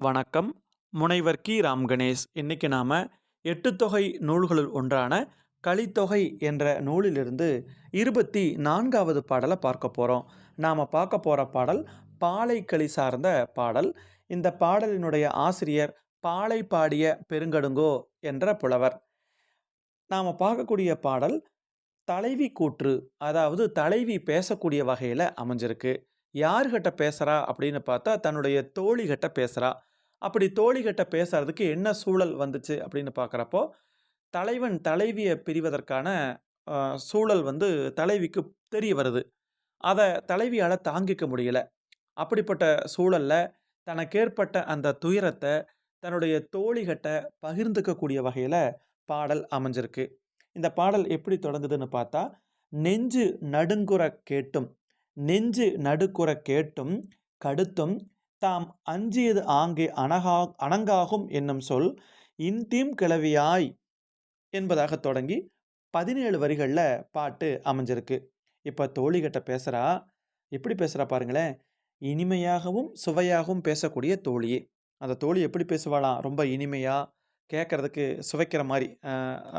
வணக்கம். முனைவர் கி. ராம் கணேஷ் இன்னைக்கு நாம் எட்டுத்தொகை நூல்களுள் ஒன்றான கலித்தொகை என்ற நூலிலிருந்து இருபத்தி நான்காவது பாடலை பார்க்க போகிறோம் நாம் பார்க்க போகிற பாடல் பாலைக்களி சார்ந்த பாடல். இந்த பாடலினுடைய ஆசிரியர் பாலை பாடிய பெருங்கடுங்கோ என்ற புலவர். நாம் பார்க்கக்கூடிய பாடல் தலைவி கூற்று அதாவது தலைவி பேசக்கூடிய வகையில் அமைஞ்சிருக்கு. யார்கிட்ட பேசுகிறா அப்படின்னு பார்த்தா தன்னுடைய தோழிகிட்ட பேசுகிறா அப்படி தோழிகிட்ட பேசுறதுக்கு என்ன சூழல் வந்துச்சு அப்படின்னு பார்க்குறப்போ தலைவன் தலைவியை பிரிவதற்கான சூழல் வந்து தலைவிக்கு தெரிய வருது. அதை தலைவியால் தாங்கிக்க முடியல. அப்படிப்பட்ட சூழல்ல தனக்கேற்பட்ட அந்த துயரத்தை தன்னுடைய தோழிகிட்ட பகிர்ந்துக்கக்கூடிய வகையில் பாடல் அமைஞ்சிருக்கு. இந்த பாடல் எப்படி தொடங்குதுன்னு பார்த்தா நெஞ்சு நடுங்குற கேட்டும் நெஞ்சு நடுக்குற கேட்டும் கடுத்தும் தாம் அஞ்சியது ஆங்கே அனகா அணங்காகும் என்னும் சொல் இன்தீம் கிளவியாய் என்பதாக தொடங்கி பதினேழு வரிகளில் பாட்டு அமைஞ்சிருக்கு. இப்போ தோழிகிட்ட பேசுகிறா எப்படி பேசுகிறா பாருங்களேன் இனிமையாகவும் சுவையாகவும் பேசக்கூடிய தோழி அந்த தோழி எப்படி பேசுவாளாம் ரொம்ப இனிமையாக கேட்குறதுக்கு சுவைக்கிற மாதிரி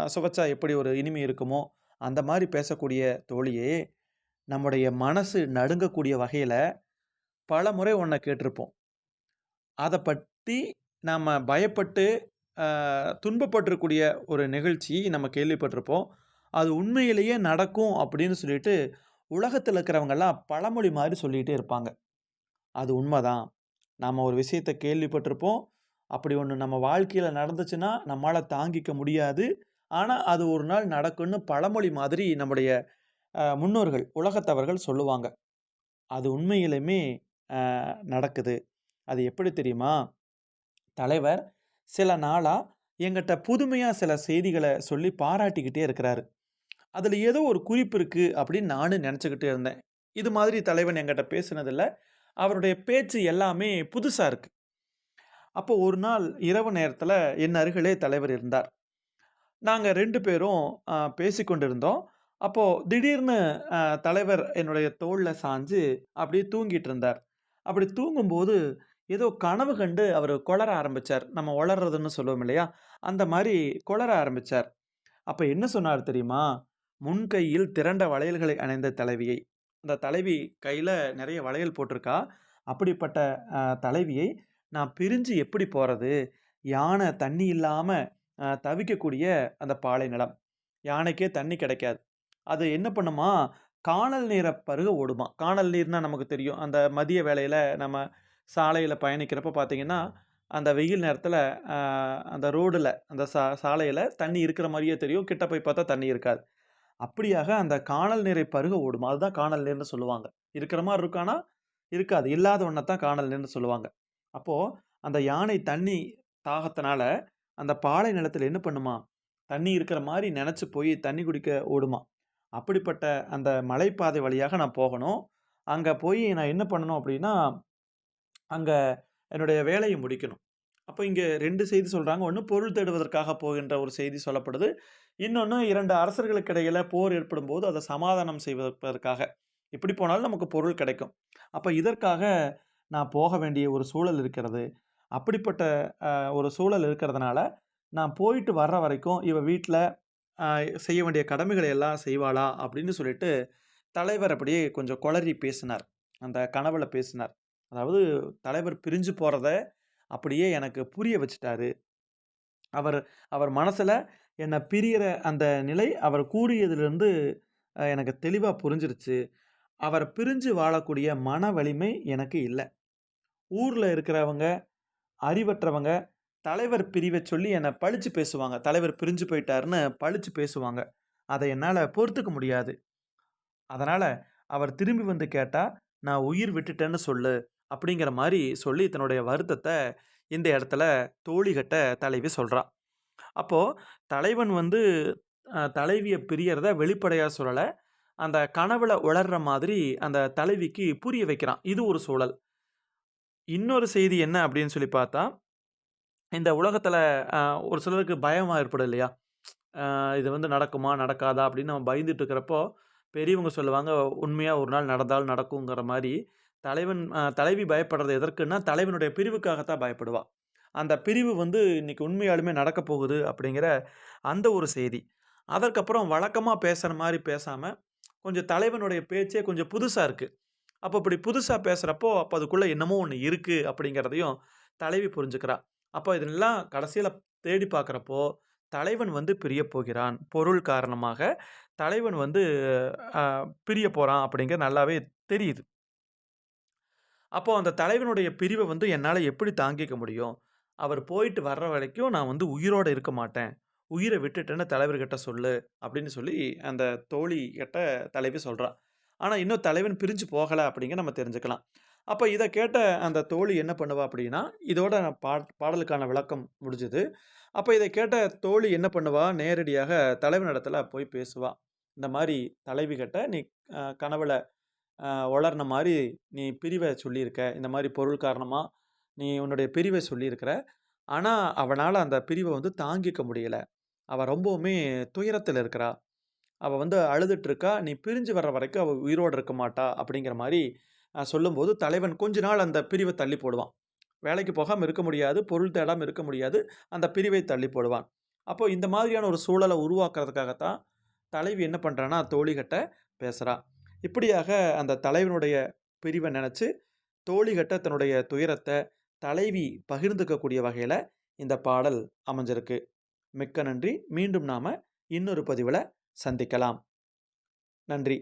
சுவைச்சா எப்படி ஒரு இனிமை இருக்குமோ அந்த மாதிரி பேசக்கூடிய தோழியே நம்முடைய மனசு நடுங்கக்கூடிய வகையில் பல முறை ஒன்றை கேட்டிருப்போம். அதை பற்றி நாம் பயப்பட்டு துன்பப்பட்டிருக்கூடிய துன்பப்பட்டிருக்கக்கூடிய ஒரு நிகழ்ச்சி நம்ம கேள்விப்பட்டிருப்போம். அது உண்மையிலேயே நடக்கும் அப்படின்னு சொல்லிட்டு உலகத்தில் இருக்கிறவங்கெல்லாம் பழமொழி மாதிரி சொல்லிகிட்டே இருப்பாங்க. அது உண்மைதான். நாம் ஒரு விஷயத்தை கேள்விப்பட்டிருப்போம். அப்படி ஒன்று நம்ம வாழ்க்கையில் நடந்துச்சுன்னா நம்மளால் தாங்கிக்க முடியாது. ஆனால் அது ஒரு நாள் நடக்கும்னு பழமொழி மாதிரி நம்முடைய முன்னோர்கள் உலகத்தவர்கள் சொல்லுவாங்க. அது உண்மையிலுமே நடக்குது. அது எப்படி தெரியுமா? தலைவர் சில நாளாக எங்கிட்ட புதுமையாக சில செய்திகளை சொல்லி பாராட்டிக்கிட்டே இருக்கிறாரு. அதில் ஏதோ ஒரு குறிப்பு இருக்குது அப்படின்னு நானும் நினச்சிக்கிட்டே இருந்தேன். இது மாதிரி தலைவன் எங்கிட்ட பேசுனதில்ல. அவருடைய பேச்சு எல்லாமே புதுசாக இருக்குது அப்போ ஒரு நாள் இரவு நேரத்தில் என் அருகிலே தலைவர் இருந்தார். நாங்கள் ரெண்டு பேரும் பேசிக்கொண்டு இருந்தோம் அப்போது திடீர்னு தலைவர் என்னுடைய தோளில் சாஞ்சு அப்படியே தூங்கிட்டு இருந்தார். அப்படி தூங்கும்போது ஏதோ கனவு கண்டு அவர் கொளற ஆரம்பிச்சார். நம்ம உளறதுன்னு சொல்லுவோம் இல்லையா? அந்த மாதிரி கொளற ஆரம்பிச்சார். அப்போ என்ன சொன்னார் தெரியுமா? முன்கையில் திரண்ட வளையல்களை அணைந்த தலைவியை. அந்த தலைவி கையில் நிறைய வளையல் போட்டிருக்கா. அப்படிப்பட்ட தலைவியை நான் பிரிஞ்சு எப்படி போகிறது யானை தண்ணி இல்லாமல் தவிக்கக்கூடிய அந்த பாலை நிலம் யானைக்கே தண்ணி கிடைக்காது. அது என்ன பண்ணுமா? கானல் நீரை பருக ஓடுமா? காணல் நீர்னால் நமக்கு தெரியும். அந்த மதிய வேளையில் நம்ம சாலையில் பயணிக்கிறப்ப பார்த்தீங்கன்னா அந்த வெயில் நேரத்தில் அந்த ரோடில் அந்த சா சாலையில் தண்ணி இருக்கிற மாதிரியே தெரியும். கிட்ட போய் பார்த்தா தண்ணி இருக்காது. அப்படியாக அந்த காணல் நீரை பருக ஓடுமா? அதுதான் காணல் நீர்னு சொல்லுவாங்க. இருக்கிற மாதிரி இருக்கானா இருக்காது. இல்லாத ஒன்றை தான் காணல் நீர்னு சொல்லுவாங்க. அப்போது அந்த யானை தண்ணி தாகத்தினால அந்த பாலை நிலத்தில் என்ன பண்ணுமா? தண்ணி இருக்கிற மாதிரி நினச்சி போய் தண்ணி குடிக்க ஓடுமா? அப்படிப்பட்ட அந்த மலைப்பாதை வழியாக நான் போகணும். அங்கே போய் நான் என்ன பண்ணணும் அப்படின்னா அங்கே என்னுடைய வேலையை முடிக்கணும். அப்போ இங்கே ரெண்டு செய்தி சொல்கிறாங்க ஒன்று பொருள் தேடுவதற்காக போகின்ற ஒரு செய்தி சொல்லப்படுது. இன்னொன்று இரண்டு அரசர்களுக்கு இடையில் போர் ஏற்படும் போது அதை சமாதானம் செய்வதற்காக. எப்படி போனாலும் நமக்கு பொருள் கிடைக்கும். அப்போ இதற்காக நான் போக வேண்டிய ஒரு சூழல் இருக்கிறது. அப்படிப்பட்ட ஒரு சூழல் இருக்கிறதுனால நான் போயிட்டு வர்ற வரைக்கும் இவ வீட்டில் செய்ய வேண்டிய கடமைகளை எல்லாம் செய்வாளா? அப்படின்னு சொல்லிட்டு தலைவர் அப்படியே கொஞ்சம் குளறி பேசினார். அந்த கனவுல பேசினார். அதாவது தலைவர் பிரிஞ்சு போகிறத அப்படியே எனக்கு புரிய வச்சுட்டாரு. அவர் அவர் மனசில் என்னை பிரியற அந்த நிலை அவர் கூறியதுலேருந்து எனக்கு தெளிவாக புரிஞ்சிருச்சு. அவர் பிரிஞ்சு வாழக்கூடிய மன வலிமை எனக்கு இல்லை. ஊரில் இருக்கிறவங்க அறிவற்றவங்க தலைவர் பிரிவை சொல்லி என்னை பழிச்சு பேசுவாங்க. தலைவர் பிரிஞ்சு போயிட்டாருன்னு பழிச்சு பேசுவாங்க. அதை என்னால் பொறுத்துக்க முடியாது. அதனால் அவர் திரும்பி வந்து கேட்டால் நான் உயிர் விட்டுட்டேன்னு சொல்லு அப்படிங்கிற மாதிரி சொல்லி தன்னுடைய வருத்தத்தை இந்த இடத்துல தோழிகிட்ட தலைவி சொல்கிறா அப்போது தலைவன் வந்து தலைவியை பிரியறத வெளிப்படையாக சொல்லலை. அந்த கனவுல உளர்ற மாதிரி அந்த தலைவிக்கு புரிய வைக்கிறான். இது ஒரு சூழல். இன்னொரு செய்தி என்ன அப்படின்னு சொல்லி பார்த்தா இந்த உலகத்தில் ஒரு சிலருக்கு பயமாக ஏற்படும் இல்லையா இது வந்து நடக்குமா நடக்காதா அப்படின்னு நம்ம பயந்துட்டு இருக்கிறப்போ பெரியவங்க சொல்லுவாங்க உண்மையாக ஒரு நாள் நடந்தால் நடக்குங்கிற மாதிரி தலைவன் தலைவி பயப்படுறது எதற்குன்னா, தலைவனுடைய பிரிவுக்காக தான் பயப்படுவா. அந்த பிரிவு வந்து இன்னைக்கு உண்மையாலுமே நடக்கப் போகுது அப்படிங்கிற அந்த ஒரு செய்தி. அதற்கப்புறம் வழக்கமாக பேசுகிற மாதிரி பேசாமல் கொஞ்சம் தலைவனுடைய பேச்சே கொஞ்சம் புதுசாக இருக்குது அப்போ இப்படி புதுசாக பேசுகிறப்போ அப்போ அதுக்குள்ளே என்னமோ ஒன்று இருக்குது அப்படிங்கிறதையும் தலைவி புரிஞ்சுக்கிறா. அப்போ இதெல்லாம் கடைசியில் தேடி பார்க்குறப்போ தலைவன் வந்து பிரிய போகிறான். பொருள் காரணமாக தலைவன் வந்து பிரிய போகிறான் அப்படிங்கிறது நல்லாவே தெரியுது. அப்போ அந்த தலைவனுடைய பிரிவை வந்து என்னால் எப்படி தாங்கிக்க முடியும்? அவர் போயிட்டு வர்ற வரைக்கும் நான் வந்து உயிரோட இருக்க மாட்டேன். உயிரை விட்டுட்டேன்னு தலைவர்கிட்ட சொல்லு அப்படின்னு சொல்லி அந்த தோழி கிட்ட தலைவி சொல்கிறான் ஆனால் இன்னும் தலைவன் பிரிஞ்சு போகலை அப்படிங்க நம்ம தெரிஞ்சுக்கலாம். அப்போ இதை கேட்ட அந்த தோழி என்ன பண்ணுவா அப்படின்னா, இதோட பாட் பாடலுக்கான விளக்கம் முடிஞ்சுது அப்போ இதை கேட்ட தோழி என்ன பண்ணுவா, நேரடியாக தலைவனிடத்துல போய் பேசுவா. இந்த மாதிரி தலைவி கிட்ட நீ கனவுல வளர்ன மாதிரி நீ பிரிவை சொல்லியிருக்க. இந்த மாதிரி பொருள் காரணமாக நீ உன்னுடைய பிரிவை சொல்லியிருக்கிற. ஆனால் அவனால் அந்த பிரிவை வந்து தாங்கிக்க முடியல. அவள் ரொம்பவுமே துயரத்தில் இருக்கிறா. அவள் வந்து அழுதுட்டு இருக்கா. நீ பிரிஞ்சு வர்ற வரைக்கும் அவள் உயிரோடு இருக்க மாட்டா அப்படிங்கிற மாதிரி சொல்லும்போது, தலைவன் கொஞ்ச நாள் அந்த பிரிவை தள்ளி போடுவான். வேலைக்கு போகாமல் இருக்க முடியாது. பொருள் தேடாமல் இருக்க முடியாது. அந்த பிரிவை தள்ளி போடுவான். அப்போ இந்த மாதிரியான ஒரு சூழலை உருவாக்குறதுக்காக தான் தலைவி என்ன பண்ணுறான்னா தோழிகிட்ட பேசுகிறான் இப்படியாக அந்த தலைவனுடைய பிரிவை நினச்சி தோழிகிட்ட தன்னுடைய துயரத்தை தலைவி பகிர்ந்துக்கக்கூடிய வகையில் இந்த பாடல் அமைஞ்சிருக்கு. மிக்க நன்றி. மீண்டும் நாம் இன்னொரு பதிவில் சந்திக்கலாம். நன்றி.